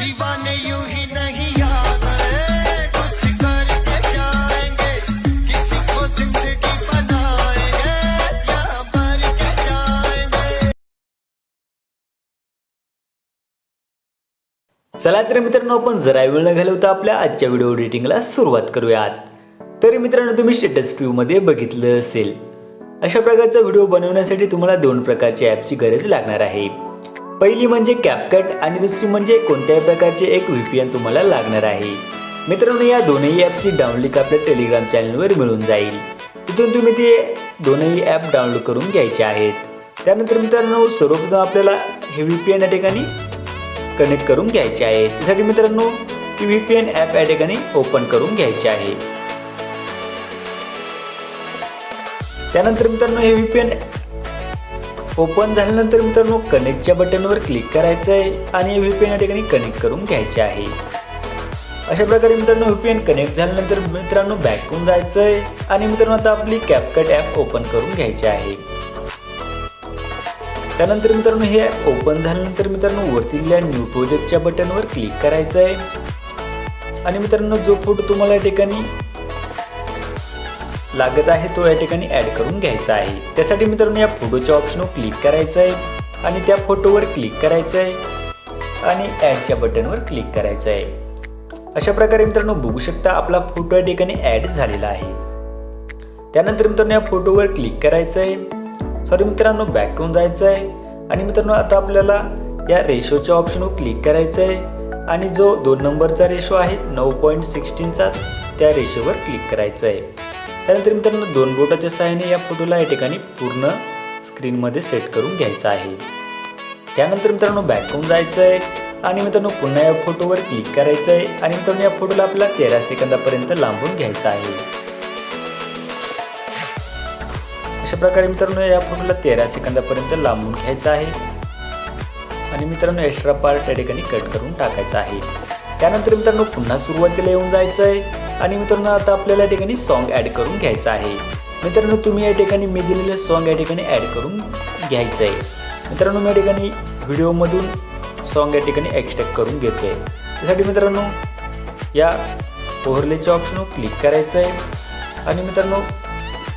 दीवाने यूं ही नहीं याद कुछ करके जाएंगे किसी को जिंदगी बनाएंगे या मर के जाएंगे। चला तर मित्रांनो आपण जरा वेळ न घालवता आपल्या आजच्या व्हिडिओ एडिटिंगला सुरुवात करूयात. तरी मित्रांनो तुम्ही स्टेटसमध्ये बघितलं असेल. अशा प्रकारचा व्हिडिओ बनवण्यासाठी तुम्हाला दोन प्रकारच्या ॲपची गरज लागणार आहे. पहिली म्हणजे कॅपकट आणि दुसरी म्हणजे कोणत्याही प्रकारचे एक व्ही पी एन तुम्हाला लागणार आहे. मित्रांनो या दोनही ॲपची डाउनलोड आपल्या टेलिग्राम चॅनलवर मिळून जाईल. तिथून तुम्ही ते दोनही ॲप डाउनलोड करून घ्यायचे आहेत. त्यानंतर मित्रांनो सर्वप्रथम आपल्याला हे व्ही पी एन या ठिकाणी कनेक्ट करून घ्यायचे आहे. त्यासाठी मित्रांनो ती व्ही पी एन ॲप या ठिकाणी ओपन करून घ्यायचे आहे. त्यानंतर मित्रांनो हे व्ही पी एन ओपन झाल्यानंतर मित्रांनो कनेक्टच्या बटनवर क्लिक करायचं आहे आणि व्ही पी एन या ठिकाणी कनेक्ट करून घ्यायचे आहे. अशा प्रकारे मित्रांनो व्ही पी एन कनेक्ट झाल्यानंतर मित्रांनो बॅक जायचं आहे आणि मित्रांनो आता आपली कॅपकट ॲप ओपन करून घ्यायची आहे. त्यानंतर मित्रांनो हे ओपन झाल्यानंतर मित्रांनो वरती दिल्या न्यू प्रोजेक्टच्या बटनवर क्लिक करायचं आहे. आणि मित्रांनो जो फोटो तुम्हाला या ठिकाणी लागत आहे तो या ठिकाणी ॲड करून घ्यायचा आहे. त्यासाठी मित्रांनो या फोटोच्या ऑप्शनवर क्लिक करायचं आहे आणि त्या फोटोवर क्लिक करायचं आहे आणि ॲडच्या बटनवर क्लिक करायचं आहे अशा प्रकारे मित्रांनो बघू शकता आपला फोटो या ठिकाणी ॲड झालेला आहे. त्यानंतर मित्रांनो या फोटोवर क्लिक करायचं आहे सॉरी मित्रांनो बॅक होऊन जायचं आहे आणि मित्रांनो आता आपल्याला या रेशोच्या ऑप्शनवर क्लिक करायचं आहे आणि जो दोन नंबरचा रेशो आहे नऊ पॉईंट सिक्स्टीनचा त्या रेशोवर क्लिक करायचं आहे त्यानंतर मित्रांनो दोन बोटाच्या सहाय्याने या फोटोला या ठिकाणी पूर्ण स्क्रीनमध्ये सेट करून घ्यायचं आहे. त्यानंतर मित्रांनो बॅकहून जायचं आहे आणि मित्रांनो पुन्हा या फोटोवर क्लिक करायचं आहे आणि मित्रांनो या फोटोला आपल्याला तेरा सेकंदापर्यंत लांबून घ्यायचं आहे. अशा प्रकारे मित्रांनो या फोटोला तेरा सेकंदापर्यंत लांबून घ्यायचं आहे. आणि मित्रांनो एक्स्ट्रा पार्ट या ठिकाणी कट करून टाकायचा आहे. त्यानंतर मित्रांनो पुन्हा सुरुवातीला येऊन जायचं आहे आणि मित्रांनो आता आपल्याला या ठिकाणी सॉन्ग ॲड करून घ्यायचं आहे. मित्रांनो तुम्ही या ठिकाणी मी दिलेलं सॉन्ग या ठिकाणी ॲड करून घ्यायचं आहे मित्रांनो मी या ठिकाणी व्हिडिओमधून सॉन्ग या ठिकाणी एक्स्ट्रॅक्ट करून घेतो आहे त्यासाठी मित्रांनो या ओव्हरलेच्या ऑप्शनवर क्लिक करायचं आहे आणि मित्रांनो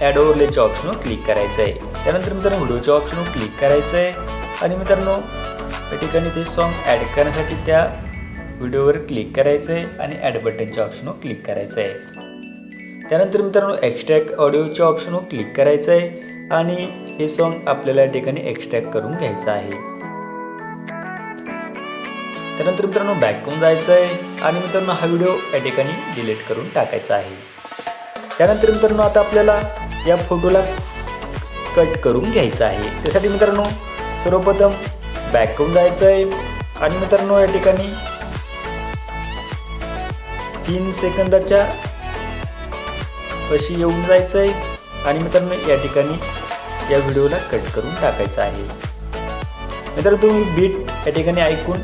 ॲड ओव्हरलेच्या ऑप्शनवर क्लिक करायचं आहे त्यानंतर मित्रांनो व्हिडिओच्या ऑप्शनवर क्लिक करायचं आहे आणि मित्रांनो या ठिकाणी ते सॉन्ग ॲड करण्यासाठी त्या व्हिडिओवर क्लिक करायचं आहे आणि ॲड बटनच्या ऑप्शनवर क्लिक करायचं आहे त्यानंतर मित्रांनो एक्स्ट्रॅक्ट ऑडिओच्या ऑप्शनवर क्लिक करायचं आहे आणि हे सॉन्ग आपल्याला या ठिकाणी एक्स्ट्रॅक्ट करून घ्यायचं आहे. त्यानंतर मित्रांनो बॅक जायचं आहे आणि मित्रांनो हा व्हिडिओ या ठिकाणी डिलीट करून टाकायचा आहे. त्यानंतर मित्रांनो आता आपल्याला या फोटोला कट करून घ्यायचं आहे. त्यासाठी मित्रांनो सर्वप्रथम बॅक जायचं आहे आणि मित्रांनो या ठिकाणी तीन सेकंदाच्या पशी येऊन जायचं आहे आणि मित्रांनो या ठिकाणी या व्हिडिओला कट करून टाकायचं आहे. मित्रांनो तुम्ही बीट या ठिकाणी ऐकून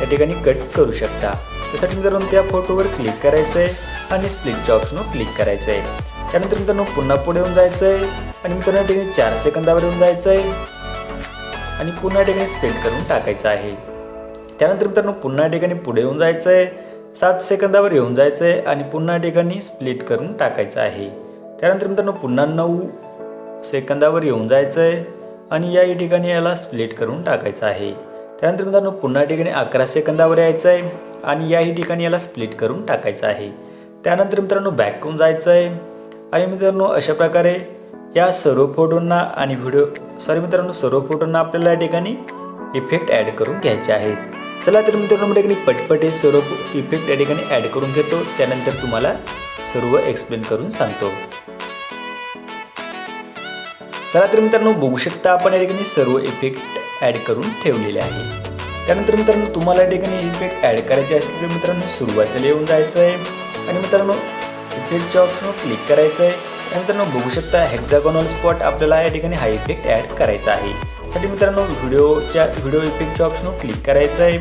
या ठिकाणी कट करू शकता. त्यासाठी मित्रांनो त्या फोटोवर क्लिक करायचं आहे आणि स्प्लिटच्या ऑप्शनवर क्लिक करायचं आहे त्यानंतर मित्रांनो पुन्हा पुढे येऊन जायचं आहे आणि मित्रांनो या ठिकाणी चार सेकंदावर येऊन जायचं आहे आणि पुन्हा या ठिकाणी स्प्लिट करून टाकायचं आहे. त्यानंतर मित्रांनो पुन्हा या ठिकाणी पुढे येऊन जायचं आहे सात सेकंदावर येऊन जायचं आहे आणि पुन्हा ठिकाणी स्प्लिट करून टाकायचं आहे. त्यानंतर मित्रांनो पुन्हा नऊ सेकंदावर येऊन जायचं आहे आणि याही ठिकाणी याला स्प्लिट करून टाकायचं आहे. त्यानंतर मित्रांनो पुन्हा ठिकाणी अकरा सेकंदावर यायचं आहे आणि याही ठिकाणी याला स्प्लिट करून टाकायचं आहे. त्यानंतर मित्रांनो बॅक होऊन जायचं आहे आणि मित्रांनो अशा प्रकारे या सर्व फोटोंना आणि व्हिडिओ सॉरी मित्रांनो सर्व फोटोंना आपल्याला या ठिकाणी इफेक्ट ॲड करून घ्यायचे आहेत. चला तर मित्रांनो मी ठिकाणी पटपट हे सर्व इफेक्ट या ठिकाणी ॲड करून घेतो. त्यानंतर तुम्हाला सर्व एक्सप्लेन करून सांगतो. चला तर मित्रांनो बघू शकता आपण या ठिकाणी सर्व इफेक्ट ॲड करून ठेवलेले आहे. त्यानंतर मित्रांनो तुम्हाला या ठिकाणी इफेक्ट ॲड करायचे असतील तर मित्रांनो सुरुवातीला येऊन जायचं आहे आणि मित्रांनो इफेक्टच्या ऑप्शनवर क्लिक करायचं आहे त्यानंतर बघू शकता हेक्झागॉनल स्पॉट आपल्याला या ठिकाणी हा इफेक्ट ॲड करायचा आहे. त्यासाठी मित्रांनो व्हिडिओच्या व्हिडिओ इफेक्टच्या ऑप्शनवर क्लिक करायचं आहे.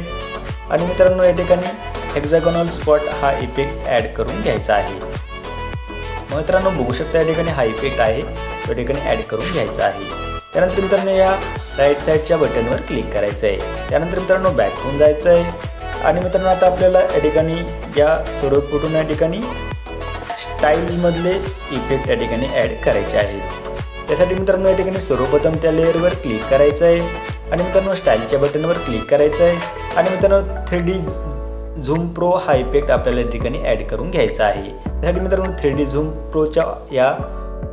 आणि मित्रांनो या ठिकाणी हेक्झागोनल स्पॉट हा इफेक्ट ॲड करून घ्यायचा आहे. मित्रांनो बघू शकता या ठिकाणी हा इफेक्ट आहे. तो ठिकाणी ॲड करून घ्यायचा आहे. त्यानंतर मित्रांनो या राईट साईडच्या बटनवर क्लिक करायचं आहे त्यानंतर मित्रांनो बॅक होऊन जायचं आहे आणि मित्रांनो आता आपल्याला या ठिकाणी या सर्व फोटोन या ठिकाणी स्टाईलमधले इफेक्ट या ठिकाणी ॲड करायचे आहेत. त्यासाठी मित्रांनो या ठिकाणी सर्वप्रथम त्या लेअरवर क्लिक करायचं आहे आणि मित्रांनो स्टाईलच्या बटनवर क्लिक करायचं आहे आणि मित्रांनो थ्री डी झूम प्रो हा इफेक्ट आपल्याला या ठिकाणी ॲड करून घ्यायचा आहे. त्यासाठी मित्रांनो थ्री डी झूम प्रोच्या या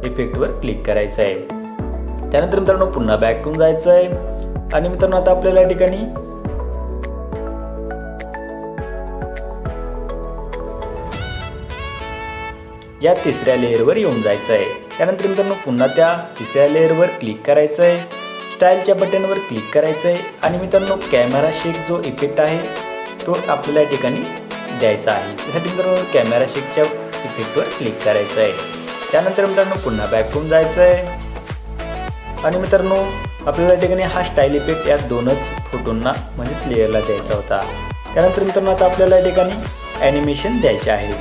इफेक्टवर क्लिक करायचं आहे त्यानंतर मित्रांनो पुन्हा बॅक होऊन जायचं आहे आणि मित्रांनो आता आपल्याला या ठिकाणी या तिसऱ्या लेअरवर येऊन जायचं आहे त्यानंतर मित्रांनो पुन्हा त्या तिसऱ्या लेअरवर क्लिक करायचं आहे स्टाईलच्या बटनवर क्लिक करायचं आहे आणि मित्रांनो कॅमेरा शेक जो इफेक्ट आहे तो आपल्याला या ठिकाणी द्यायचा आहे. त्यासाठी मित्रांनो कॅमेरा शेकच्या इफेक्टवर क्लिक करायचं आहे त्यानंतर मित्रांनो पुन्हा बॅक होऊन जायचं आहे आणि मित्रांनो आपल्याला या ठिकाणी हा स्टाईल इफेक्ट या दोनच फोटोंना म्हणजेच लेअरला द्यायचा होता. त्यानंतर मित्रांनो आता आपल्याला या ठिकाणी ॲनिमेशन द्यायचे आहे.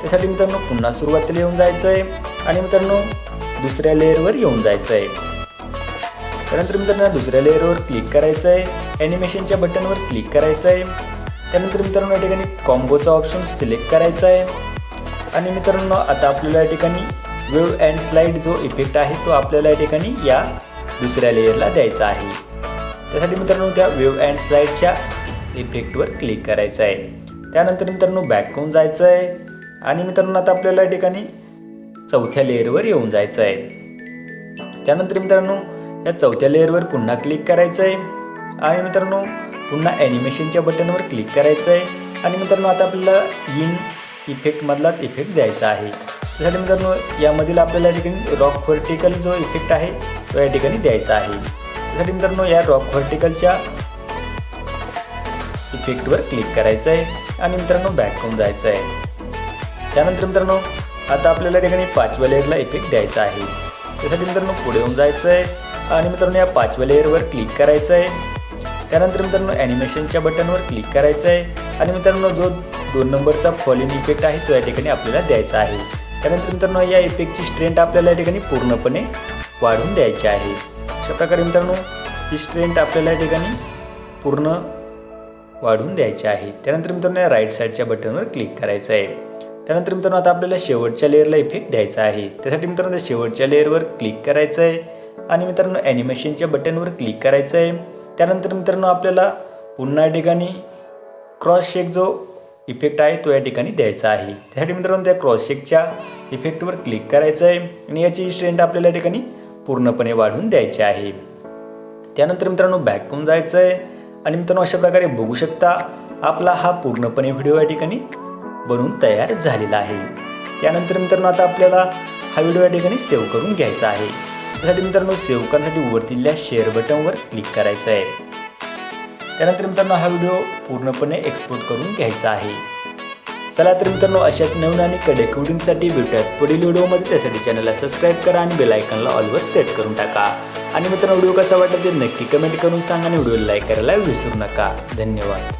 त्यासाठी मित्रांनो पुन्हा सुरुवातीला येऊन जायचं आहे आणि मित्रांनो दुसऱ्या लेअरवर येऊन जायचं आहे त्यानंतर मित्रांनो दुसऱ्या लेअरवर क्लिक करायचं आहे ॲनिमेशनच्या बटनवर क्लिक करायचं आहे त्यानंतर मित्रांनो या ठिकाणी कॉम्बोचा ऑप्शन सिलेक्ट करायचा आहे आणि मित्रांनो आता आपल्याला या ठिकाणी वेव अँड स्लाईड जो इफेक्ट आहे तो आपल्याला या ठिकाणी या दुसऱ्या लेअरला द्यायचा आहे. त्यासाठी मित्रांनो त्या वेव अँड स्लाईडच्या इफेक्टवर क्लिक करायचं आहे त्यानंतर मित्रांनो बॅक होऊन जायचं आहे आणि मित्रांनो आता आपल्याला या ठिकाणी चौथ्या लेअरवर येऊन जायचं आहे त्यानंतर मित्रांनो या चौथ्या लेअरवर पुन्हा क्लिक करायचं आहे आणि मित्रांनो पुन्हा ॲनिमेशनच्या बटनवर क्लिक करायचं आहे आणि मित्रांनो आता आपल्याला इन इफेक्टमधलाच इफेक्ट द्यायचा आहे. त्यासाठी मित्रांनो यामधील आपल्याला या ठिकाणी रॉक व्हर्टिकल जो इफेक्ट आहे तो या ठिकाणी द्यायचा आहे. त्यासाठी मित्रांनो या रॉक व्हर्टिकलच्या इफेक्टवर क्लिक करायचं आहे आणि मित्रांनो बॅक होऊन जायचं आहे त्यानंतर मित्रांनो आता आपल्याला या ठिकाणी पाचव्या लेअरला इफेक्ट द्यायचा आहे. त्यासाठी मित्रांनो पुढे येऊन जायचं आहे आणि मित्रांनो या पाचव्या लेअरवर क्लिक करायचं आहे त्यानंतर मित्रांनो ॲनिमेशनच्या बटनवर क्लिक करायचं आहे आणि मित्रांनो जो दोन नंबरचा फॉलिंग इफेक्ट आहे तो या ठिकाणी आपल्याला द्यायचा आहे. त्यानंतर मित्रांनो या इफेक्टची स्ट्रेंथ आपल्याला या ठिकाणी पूर्णपणे वाढवून द्यायची आहे. अशा प्रकारे मित्रांनो ही स्ट्रेंथ आपल्याला या ठिकाणी पूर्ण वाढवून द्यायची आहे. त्यानंतर मित्रांनो या राईट साईडच्या बटनवर क्लिक करायचं आहे त्यानंतर मित्रांनो आता आपल्याला शेवटच्या लेअरला इफेक्ट द्यायचा आहे. त्यासाठी मित्रांनो त्या शेवटच्या लेअरवर क्लिक करायचं आहे आणि मित्रांनो ॲनिमेशनच्या बटनवर क्लिक करायचं आहे त्यानंतर मित्रांनो आपल्याला पुन्हा या ठिकाणी क्रॉस शेक जो इफेक्ट आहे तो या ठिकाणी द्यायचा आहे. त्यासाठी मित्रांनो त्या क्रॉस शेकच्या इफेक्टवर क्लिक करायचं आहे आणि याची स्ट्रेंथ आपल्याला या ठिकाणी पूर्णपणे वाढवून द्यायची आहे. त्यानंतर मित्रांनो बॅक होऊन जायचं आहे आणि मित्रांनो अशा प्रकारे बघू शकता आपला हा पूर्णपणे व्हिडिओ या ठिकाणी बनवून तयार झालेला आहे. त्यानंतर मित्रांनो आता आपल्याला हा व्हिडिओ या ठिकाणी सेव्ह करून घ्यायचा आहे. त्यासाठी मित्रांनो सेव्ह करण्यासाठी वरतील्या शेअर बटनवर क्लिक करायचं आहे. त्यानंतर मित्रांनो हा व्हिडिओ पूर्णपणे एक्सपोर्ट करून घ्यायचा आहे. चला तर मित्रांनो अशाच नवीन आणि कडक व्हिडिओसाठी भेटूयात पुढील व्हिडिओमध्ये. त्यासाठी चॅनलला सबस्क्राईब करा आणि बेलायकनला ऑलवर सेट करून टाका. आणि मित्रांनो व्हिडिओ कसा वाटला ते नक्की कमेंट करून सांगा आणि व्हिडिओ लाईक करायला विसरू नका. धन्यवाद.